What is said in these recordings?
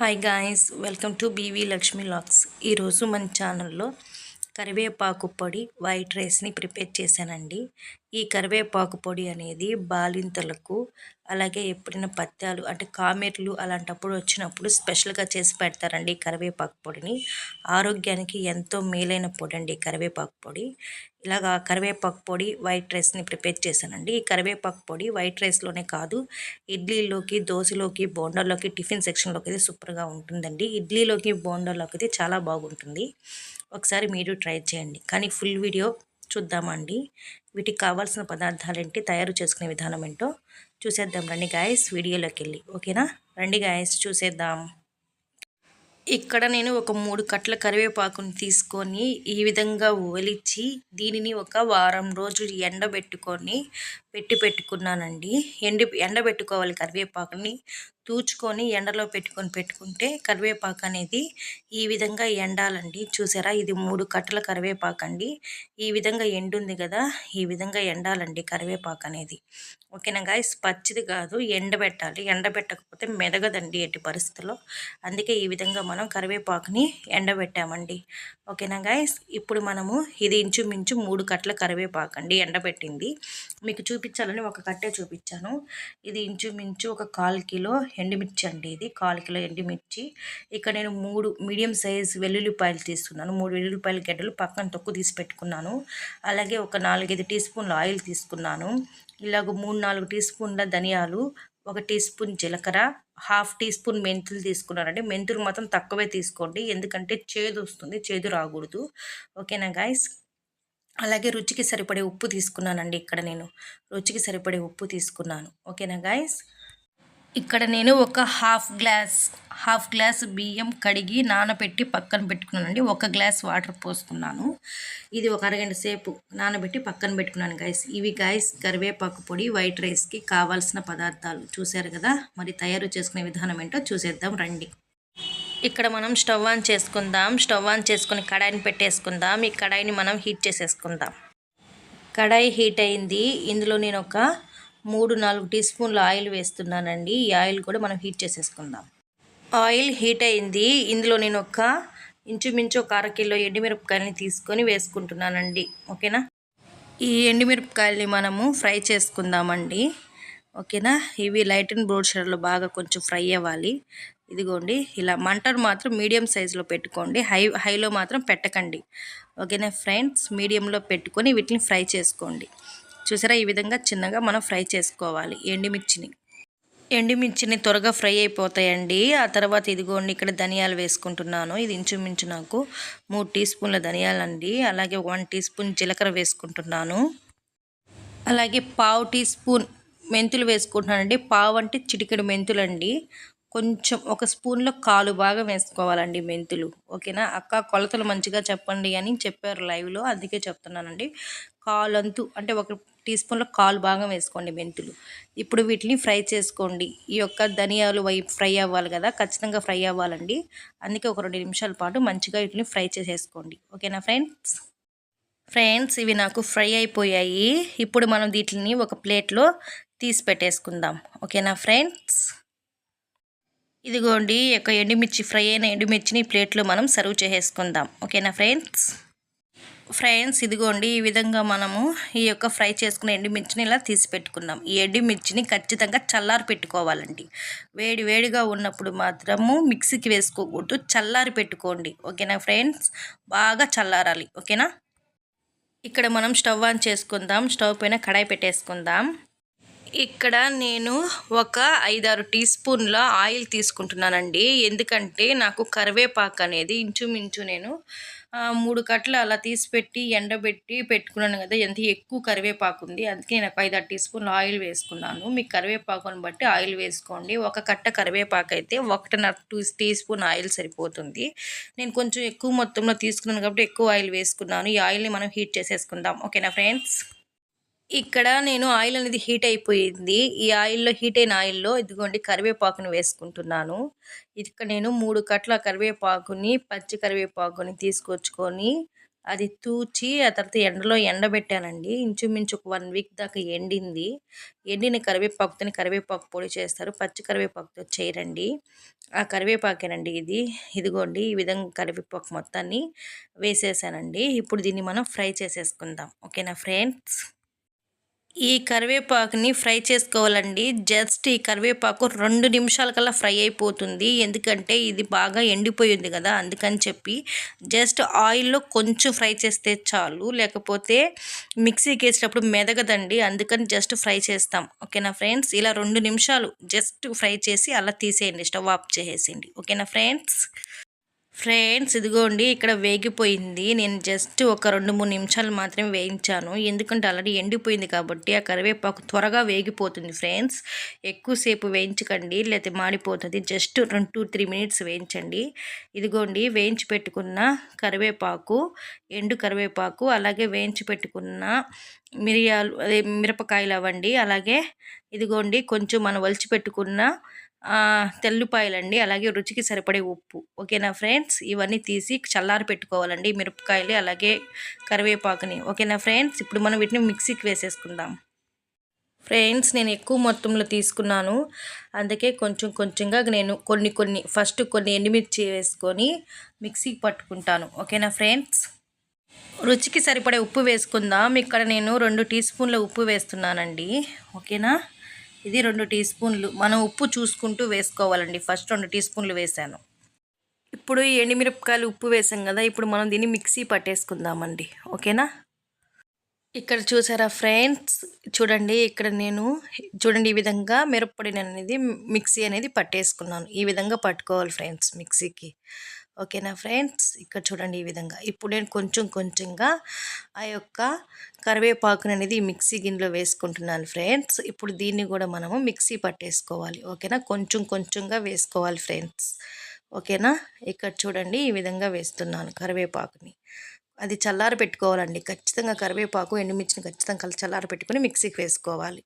Hi guys welcome to BV Lakshmi logs ఈరోజు మన ఛానల్లో కరివేపాకు పొడి వైట్ రైస్ని ప్రిపేర్ చేశానండి. ఈ కరివేపాకు పొడి అనేది బాలింతలకు అలాగే ఎప్పుడైనా పత్యాలు అంటే కామెర్లు అలాంటప్పుడు వచ్చినప్పుడు స్పెషల్గా చేసి పెడతారండి కరివేపాకు పొడిని. ఆరోగ్యానికి ఎంతో మేలైన పొడి అండి కరివేపాకు పొడి. ఇలాగా కరివేపాకు పొడి వైట్ రైస్ని ప్రిపేర్ చేశానండి. ఈ కరివేపాకు పొడి వైట్ రైస్లోనే కాదు ఇడ్లీలోకి దోశలోకి బోండాలోకి టిఫిన్ సెక్షన్లోకి అయితే సూపర్గా ఉంటుందండి. ఇడ్లీలోకి బోండాలోకి అయితే చాలా బాగుంటుంది. ఒకసారి మీరు ట్రై చేయండి. కానీ ఫుల్ వీడియో చూద్దామండి. వీటికి కావాల్సిన పదార్థాలు ఏంటి తయారు చేసుకునే విధానం ఏంటో చూసేద్దాం. రండి గాయస్ వీడియోలోకి వెళ్ళి. ఓకేనా? రండి గాయస్ చూసేద్దాం. ఇక్కడ నేను ఒక మూడు కట్ల కరివేపాకుని తీసుకొని ఈ విధంగా ఒలిచి దీనిని ఒక వారం రోజులు ఎండబెట్టుకొని పెట్టి పెట్టుకున్నానండి. ఎండి ఎండబెట్టుకోవాలి కరివేపాకుని. తూచుకొని ఎండలో పెట్టుకొని పెట్టుకుంటే కరివేపాకు అనేది ఈ విధంగా ఎండాలండి. చూసారా? ఇది మూడు కట్టల కరివేపాకు అండి ఈ విధంగా ఎండుంది కదా? ఈ విధంగా ఎండాలండి కరివేపాకు అనేది. ఓకేనా గాయస్ పచ్చిది కాదు ఎండబెట్టాలి ఎండబెట్టకపోతే మెదగదండి ఎట్టి పరిస్థితుల్లో. అందుకే ఈ విధంగా మనం కరివేపాకుని ఎండబెట్టామండి. ఓకేనా గాయస్? ఇప్పుడు మనము ఇది ఇంచుమించు మూడు కట్టల కరివేపాకు అండి ఎండబెట్టింది మీకు చూపించాలని ఒక కట్టే చూపించాను. ఇది ఇంచుమించు ఒక కాల్ కిలో ఎండుమిర్చి అండి ఇది. కాల్ కిలో ఎండుమిర్చి. ఇక్కడ నేను మూడు మీడియం సైజ్ వెల్లుల్లిపాయలు తీసుకున్నాను మూడు వెల్లుల్లిపాయల గడ్డలు పక్కన తొక్కు తీసి పెట్టుకున్నాను. అలాగే ఒక నాలుగైదు టీ స్పూన్ల ఆయిల్ తీసుకున్నాను. ఇలాగ మూడు నాలుగు టీ స్పూన్ల ధనియాలు ఒక టీ స్పూన్ జీలకర్ర హాఫ్ టీ స్పూన్ మెంతులు తీసుకున్నారంటే మెంతులు మాత్రం తక్కువే తీసుకోండి. ఎందుకంటే చేదు వస్తుంది చేదు రాకూడదు. ఓకేనా గాయస్? అలాగే రుచికి సరిపడే ఉప్పు తీసుకున్నానండి ఇక్కడ నేను. రుచికి సరిపడే ఉప్పు తీసుకున్నాను. ఓకేనా గాయస్? ఇక్కడ నేను ఒక హాఫ్ గ్లాస్ హాఫ్ గ్లాస్ బియ్యం కడిగి నానబెట్టి పక్కన పెట్టుకున్నానండి. ఒక గ్లాస్ వాటర్ పోసుకున్నాను ఇది ఒక అరగంట సేపు నానబెట్టి పక్కన పెట్టుకున్నాను గాయస్ ఇవి గాయస్ కరివేపాకు పొడి వైట్ రైస్కి కావాల్సిన పదార్థాలు. చూశారు కదా? మరి తయారు చేసుకునే విధానం ఏంటో చూసేద్దాం రండి. ఇక్కడ మనం స్టవ్ ఆన్ చేసుకుందాం. స్టవ్ ఆన్ చేసుకుని కడాయిని పెట్టేసుకుందాం. ఈ కడాయిని మనం హీట్ చేసేసుకుందాం. కడాయి హీట్ అయింది. ఇందులో నేను ఒక మూడు నాలుగు టీ స్పూన్ల ఆయిల్ వేస్తున్నానండి. ఈ ఆయిల్ కూడా మనం హీట్ చేసేసుకుందాం. ఆయిల్ హీట్ అయింది. ఇందులో నేను ఒక ఇంచుమించు ఒక అరకిలో ఎండుమిరపకాయలని తీసుకొని వేసుకుంటున్నానండి. ఓకేనా? ఈ ఎండుమిరపకాయలని మనము ఫ్రై చేసుకుందామండి. ఓకేనా? ఇవి లైట్ అండ్ బ్రౌన్ షేడ్లో బాగా కొంచెం ఫ్రై అవ్వాలి. ఇదిగోండి ఇలా మంటను మాత్రం మీడియం సైజులో పెట్టుకోండి. హై హైలో మాత్రం పెట్టకండి. ఓకేనా ఫ్రెండ్స్? మీడియంలో పెట్టుకొని వీటిని ఫ్రై చేసుకోండి. చూసారా? ఈ విధంగా చిన్నగా మనం ఫ్రై చేసుకోవాలి. ఎండుమిర్చిని. ఎండుమిర్చిని త్వరగా ఫ్రై అయిపోతాయండి. ఆ తర్వాత ఇదిగోండి ఇక్కడ ధనియాలు వేసుకుంటున్నాను. ఇది ఇంచుమించు నాకు మూడు టీ స్పూన్ల ధనియాలు అండి అలాగే వన్ టీ స్పూన్ జీలకర్ర వేసుకుంటున్నాను. అలాగే పావు టీ స్పూన్ మెంతులు వేసుకుంటున్నానండి. పావు అంటే చిటికెడు మెంతులు అండి కొంచెం ఒక స్పూన్లో కాలు బాగా వేసుకోవాలండి మెంతులు. ఓకేనా? అక్క కొలతలు మంచిగా చెప్పండి అని చెప్పారు లైవ్లో. అందుకే చెప్తున్నానండి. కాలంతు అంటే ఒక టీ స్పూన్లో కాలు భాగం వేసుకోండి మెంతులు. ఇప్పుడు వీటిని ఫ్రై చేసుకోండి. ఈ యొక్క ధనియాలు వై ఫ్రై అవ్వాలి కదా ఖచ్చితంగా ఫ్రై అవ్వాలండి. అందుకే ఒక రెండు నిమిషాల పాటు మంచిగా వీటిని ఫ్రై చేసేసుకోండి. ఓకేనా ఫ్రెండ్స్? ఫ్రెండ్స్ ఇవి నాకు ఫ్రై అయిపోయాయి. ఇప్పుడు మనం వీటిని ఒక ప్లేట్లో తీసి పెట్టేసుకుందాం. ఓకేనా ఫ్రెండ్స్? ఇదిగోండి యొక్క ఎండుమిర్చి ఫ్రై అయిన ఎండుమిర్చిని ప్లేట్లో మనం సర్వ్ చేసేసుకుందాం. ఓకేనా ఫ్రెండ్స్? ఫ్రైన్స్ ఇదిగోండి ఈ విధంగా మనము ఈ యొక్క ఫ్రై చేసుకున్న ఎండుమిర్చిని ఇలా తీసి పెట్టుకున్నాం ఈ ఎండుమిర్చిని ఖచ్చితంగా చల్లారి పెట్టుకోవాలండి. వేడి వేడిగా ఉన్నప్పుడు మాత్రము మిక్సీకి వేసుకోకూడదు. చల్లారి పెట్టుకోండి. ఓకేనా ఫ్రెండ్స్? బాగా చల్లారాలి. ఓకేనా? ఇక్కడ మనం స్టవ్ ఆన్ చేసుకుందాం. స్టవ్ పైన కడాయి పెట్టేసుకుందాం. ఇక్కడ నేను ఒక ఐదారు టీ స్పూన్ల ఆయిల్ తీసుకుంటున్నానండి. ఎందుకంటే నాకు కరివేపాకు అనేది ఇంచుమించు నేను మూడు కట్టలు అలా తీసి పెట్టి ఎండబెట్టి పెట్టుకున్నాను కదా ఎంత ఎక్కువ కరివేపాకు ఉంది. అందుకే నేను ఒక ఆరు టీ స్పూన్లు ఆయిల్ వేసుకున్నాను. మీకు కరివేపాకుని బట్టి ఆయిల్ వేసుకోండి. ఒక కట్ట కరివేపాకు అయితే ఒకటిన్నర టూ టీ స్పూన్ ఆయిల్ సరిపోతుంది. నేను కొంచెం ఎక్కువ మొత్తంలో తీసుకున్నాను కాబట్టి ఎక్కువ ఆయిల్ వేసుకున్నాను. ఈ ఆయిల్ని మనం హీట్ చేసేసుకుందాం. ఓకేనా ఫ్రెండ్స్? ఇక్కడ నేను ఆయిల్ అనేది హీట్ అయిపోయింది. ఈ ఆయిల్లో హీట్ అయిన ఆయిల్లో ఇదిగోండి కరివేపాకుని వేసుకుంటున్నాను. ఇక్కడ నేను మూడు కట్ల కరివేపాకుని పచ్చి కరివేపాకుని తీసుకొచ్చుకొని అది తూచి ఆ తర్వాత ఎండలో ఎండబెట్టానండి. ఇంచుమించు ఒక వన్ వీక్ దాకా ఎండింది. ఎండిన కరివేపాకుతోని కరివేపాకు పొడి చేస్తారు. పచ్చి కరివేపాకుతో చేయరండి. ఆ కరివేపాకేనండి ఇది. ఇదిగోండి ఈ విధంగా కరివేపాకు మొత్తాన్ని వేసేసానండి. ఇప్పుడు దీన్ని మనం ఫ్రై చేసేసుకుందాం. ఓకేనా ఫ్రెండ్స్? ఈ కరివేపాకుని ఫ్రై చేసుకోవాలండి. జస్ట్ ఈ కరివేపాకు రెండు నిమిషాల కల్లా ఫ్రై అయిపోతుంది. ఎందుకంటే ఇది బాగా ఎండిపోయింది కదా అందుకని చెప్పి జస్ట్ ఆయిల్లో కొంచెం ఫ్రై చేస్తే చాలు. లేకపోతే మిక్సీకి వేసేటప్పుడు మెదగదండి. అందుకని జస్ట్ ఫ్రై చేస్తాం. ఓకేనా ఫ్రెండ్స్? ఇలా రెండు నిమిషాలు జస్ట్ ఫ్రై చేసి అలా తీసేయండి. స్టవ్ ఆఫ్ చేసేయండి. ఓకేనా ఫ్రెండ్స్? ఫ్రెండ్స్ ఇదిగోండి ఇక్కడ వేగిపోయింది. నేను జస్ట్ ఒక రెండు మూడు నిమిషాలు మాత్రమే వేయించాను. ఎందుకంటే ఆల్రెడీ ఎండిపోయింది కాబట్టి ఆ కరివేపాకు త్వరగా వేగిపోతుంది ఫ్రెండ్స్. ఎక్కువసేపు వేయించకండి లేకపోతే మాడిపోతుంది. జస్ట్ రెండు టూ త్రీ మినిట్స్ వేయించండి. ఇదిగోండి వేయించి పెట్టుకున్న కరివేపాకు ఎండు కరివేపాకు అలాగే వేయించి పెట్టుకున్న మిరియాలు అదే మిరపకాయలు అవ్వండి. అలాగే ఇదిగోండి కొంచెం మనం వలిచి పెట్టుకున్న తెల్లుపాయలండి అలాగే రుచికి సరిపడే ఉప్పు. ఓకేనా ఫ్రెండ్స్? ఇవన్నీ తీసి చల్లారి పెట్టుకోవాలండి మిరపకాయలు అలాగే కరివేపాకుని. ఓకేనా ఫ్రెండ్స్? ఇప్పుడు మనం వీటిని మిక్సీకి వేసేసుకుందాం. ఫ్రెండ్స్ నేను ఎక్కువ మొత్తంలో తీసుకున్నాను. అందుకే కొంచెం కొంచెంగా నేను కొన్ని కొన్ని ఫస్ట్ కొన్ని ఎండుమిర్చి వేసుకొని మిక్సీకి పట్టుకుంటాను. ఓకేనా ఫ్రెండ్స్? రుచికి సరిపడే ఉప్పు వేసుకుందాం. ఇక్కడ నేను రెండు టీ స్పూన్ల ఉప్పు వేస్తున్నానండి. ఓకేనా? ఇది రెండు టీ స్పూన్లు. మనం ఉప్పు చూసుకుంటూ వేసుకోవాలండి. ఫస్ట్ రెండు టీ స్పూన్లు వేసాను. ఇప్పుడు ఈ ఎండిమిరపకాయలు ఉప్పు వేసాం కదా ఇప్పుడు మనం దీన్ని మిక్సీ పట్టేసుకుందామండి. ఓకేనా? ఇక్కడ చూసారా ఫ్రెండ్స్? చూడండి ఇక్కడ నేను చూడండి ఈ విధంగా మిరప్పొడిని అనేది మిక్సీ అనేది పట్టేసుకున్నాను. ఈ విధంగా పట్టుకోవాలి ఫ్రెండ్స్ మిక్సీకి. ఓకేనా ఫ్రెండ్స్? ఇక్కడ చూడండి ఈ విధంగా. ఇప్పుడు నేను కొంచెం కొంచెంగా ఆ యొక్క కరివేపాకుని అనేది మిక్సీ గిన్నెలో వేసుకుంటున్నాను ఫ్రెండ్స్. ఇప్పుడు దీన్ని కూడా మనము మిక్సీ పట్టేసుకోవాలి. ఓకేనా? కొంచెం కొంచెంగా వేసుకోవాలి ఫ్రెండ్స్. ఓకేనా? ఇక్కడ చూడండి ఈ విధంగా వేస్తున్నాను కరివేపాకుని. అది చల్లార పెట్టుకోవాలండి. ఖచ్చితంగా కరివేపాకు ఎండుమిర్చిని ఖచ్చితంగా కలిసి చల్లార పెట్టుకుని మిక్సీకి వేసుకోవాలి.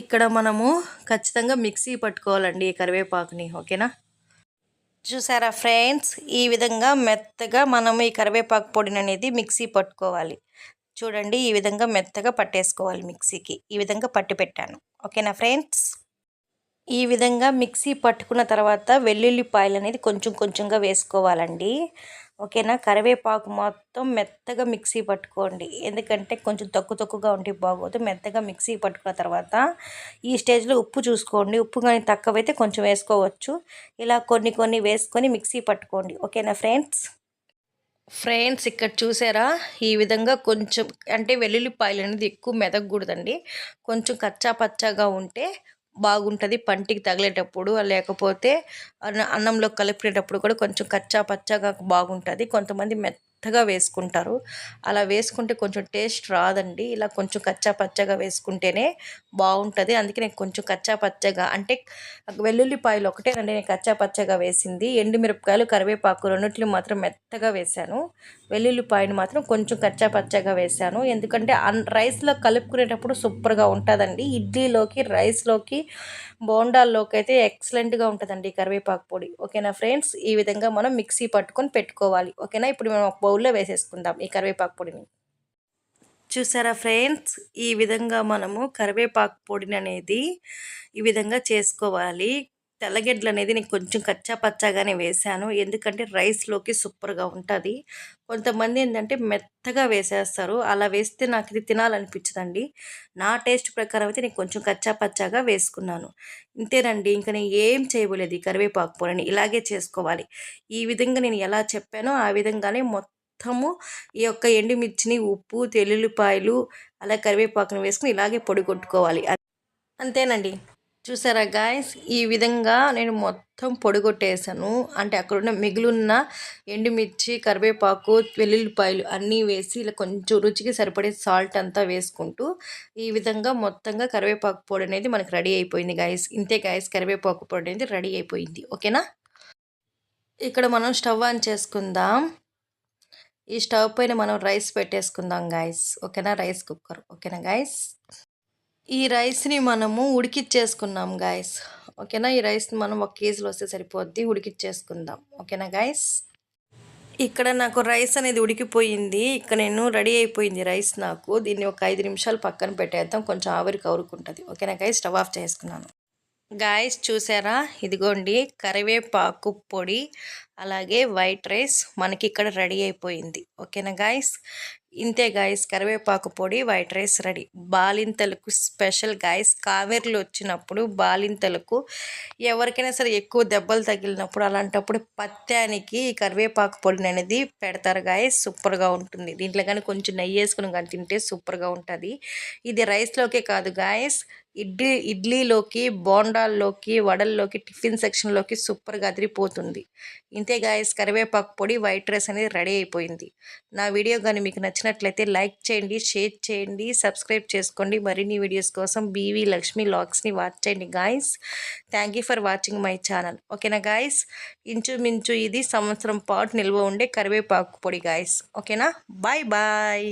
ఇక్కడ మనము ఖచ్చితంగా మిక్సీ పట్టుకోవాలండి ఈ కరివేపాకుని. ఓకేనా? చూసారా ఫ్రెండ్స్? ఈ విధంగా మెత్తగా మనం ఈ కరివేపాకు పొడిని అనేది మిక్సీ పట్టుకోవాలి. చూడండి ఈ విధంగా మెత్తగా పట్టేసుకోవాలి మిక్సీకి. ఈ విధంగా పట్టి పెట్టాను. ఓకేనా ఫ్రెండ్స్? ఈ విధంగా మిక్సీ పట్టుకున్న తర్వాత వెల్లుల్లిపాయలు అనేది కొంచెం కొంచెంగా వేసుకోవాలండి. ఓకేనా? కరివేపాకు మొత్తం మెత్తగా మిక్సీ పట్టుకోండి. ఎందుకంటే కొంచెం తక్కువ తక్కువగా ఉంటే బాగోదు. మెత్తగా మిక్సీ పట్టుకున్న తర్వాత ఈ స్టేజ్లో ఉప్పు చూసుకోండి. ఉప్పు కానీ తక్కువైతే కొంచెం వేసుకోవచ్చు. ఇలా కొన్ని కొన్ని వేసుకొని మిక్సీ పట్టుకోండి. ఓకేనా ఫ్రెండ్స్? ఫ్రెండ్స్ ఇక్కడ చూసారా? ఈ విధంగా కొంచెం అంటే వెల్లుల్లిపాయలు అనేది ఎక్కువ మెదగకూడదండి. కొంచెం కచ్చా పచ్చాగా ఉంటే బాగుంటుంది పంటికి తగిలేటప్పుడు లేకపోతే అన్న అన్నంలో కలిపేటప్పుడు కూడా కొంచెం కచ్చా పచ్చాగా బాగుంటుంది. కొంతమంది మెత్త మెత్తగా వేసుకుంటారు. అలా వేసుకుంటే కొంచెం టేస్ట్ రాదండి. ఇలా కొంచెం కచ్చా పచ్చగా వేసుకుంటేనే బాగుంటుంది. అందుకే నేను కొంచెం కచ్చా పచ్చగా అంటే వెల్లుల్లిపాయలు ఒకటేనండి. నేను కచ్చా పచ్చగా వేసింది. ఎండుమిరపకాయలు కరివేపాకు రెండింటిని మాత్రం మెత్తగా వేశాను. వెల్లుల్లిపాయను మాత్రం కొంచెం కచ్చా పచ్చగా వేశాను. ఎందుకంటే అన్ రైస్లో కలుపుకునేటప్పుడు సూపర్గా ఉంటుందండి. ఇడ్లీలోకి రైస్లోకి బోండాల్లోకి అయితే ఎక్సలెంట్గా ఉంటుందండి కరివేపాకు పొడి. ఓకేనా ఫ్రెండ్స్? ఈ విధంగా మనం మిక్సీ పట్టుకొని పెట్టుకోవాలి. ఓకేనా? ఇప్పుడు మనం ఒక బౌల్లో వేసేసుకుందాం ఈ కరివేపాకు పొడిని. చూసారా ఫ్రెండ్స్? ఈ విధంగా మనము కరివేపాకు పొడిని అనేది ఈ విధంగా చేసుకోవాలి. తెల్లగడ్డలు అనేది నేను కొంచెం కచ్చా పచ్చాగానే వేశాను ఎందుకంటే రైస్లోకి సూపర్గా ఉంటుంది. కొంతమంది ఏంటంటే మెత్తగా వేసేస్తారు. అలా వేస్తే నాకు ఇది తినాలనిపించదండి. నా టేస్ట్ ప్రకారం అయితే నేను కొంచెం కచ్చా పచ్చాగా వేసుకున్నాను. ఇంతేనండి ఇంకా నేను ఏం చేయబోలేదు ఈ కరివేపాకు పొడిని. ఇలాగే చేసుకోవాలి. ఈ విధంగా నేను ఎలా చెప్పానో ఆ విధంగానే మొత్తం మొత్తము ఈ యొక్క ఎండుమిర్చిని ఉప్పు తెల్లుల్లిపాయలు అలా కరివేపాకును వేసుకుని ఇలాగే పొడి కొట్టుకోవాలి. అంతేనండి. చూసారా గాయస్? ఈ విధంగా నేను మొత్తం పొడిగొట్టేసాను అంటే అక్కడున్న మిగిలిన ఎండుమిర్చి కరివేపాకు వెల్లుల్లిపాయలు అన్నీ వేసి ఇలా కొంచెం రుచికి సరిపడే సాల్ట్ అంతా వేసుకుంటూ ఈ విధంగా మొత్తంగా కరివేపాకు పొడి అనేది మనకు రెడీ అయిపోయింది గాయస్. ఇంతే గాయస్ కరివేపాకు పొడి అనేది రెడీ అయిపోయింది. ఓకేనా? ఇక్కడ మనం స్టవ్ ఆన్ చేసుకుందాం. ఈ స్టవ్ పైన మనం రైస్ పెట్టేసుకుందాం గాయస్ ఓకేనా? Rice cooker. ఓకేనా గాయస్ ఈ రైస్ని మనము ఉడికిచ్చేసుకున్నాం గాయస్ ఓకేనా? ఈ రైస్ని మనం ఒక కేజీలో వస్తే సరిపోద్ది. ఉడికిచ్చేసుకుందాం. ఓకేనా గాయస్ ఇక్కడ నాకు రైస్ అనేది ఉడికిపోయింది. ఇక్కడ నేను రెడీ అయిపోయింది రైస్ నాకు. దీన్ని ఒక ఐదు నిమిషాలు పక్కన పెట్టేద్దాం. కొంచెం ఆవిరి కవురుకుంటుంది ఓకేనా గాయస్ స్టవ్ ఆఫ్ చేసుకున్నాను. గాయస్ చూసారా? ఇదిగోండి కరివేపాకు పొడి అలాగే వైట్ రైస్ మనకి ఇక్కడ రెడీ అయిపోయింది. ఓకేనా గాయస్ ఇంతే గాయస్ కరివేపాకు పొడి వైట్ రైస్ రెడీ. బాలింతలకు స్పెషల్ గాయస్ కావేర్లు వచ్చినప్పుడు బాలింతలకు ఎవరికైనా సరే ఎక్కువ దెబ్బలు తగిలినప్పుడు అలాంటప్పుడు పత్యానికి కరివేపాకు పొడిని అనేది పెడతారు గాయస్ సూపర్గా ఉంటుంది. దీంట్లో కానీ కొంచెం నెయ్యి వేసుకుని కానీ తింటే సూపర్గా ఉంటుంది. ఇది రైస్లోకే కాదు గాయస్ ఇడ్లీ ఇడ్లీలోకి బోండాల్లోకి వడల్లోకి టిఫిన్ సెక్షన్లోకి సూపర్గా అదిరిపోతుంది. ఇంతే గాయస్ కరివేపాకు పొడి వైట్ రైస్ అనేది రెడీ అయిపోయింది. నా వీడియో కానీ మీకు నచ్చినట్లయితే లైక్ చేయండి షేర్ చేయండి సబ్స్క్రైబ్ చేసుకోండి. మరిన్ని వీడియోస్ కోసం బీవీ లక్ష్మీ లాగ్స్ని వాచ్ చేయండి guys. Thank you for watching my channel. ఓకేనా గాయస్? ఇంచుమించు ఇది సంవత్సరం పాటు నిల్వ ఉండే కరివేపాకు పొడి గాయస్. ఓకేనా? Bye bye.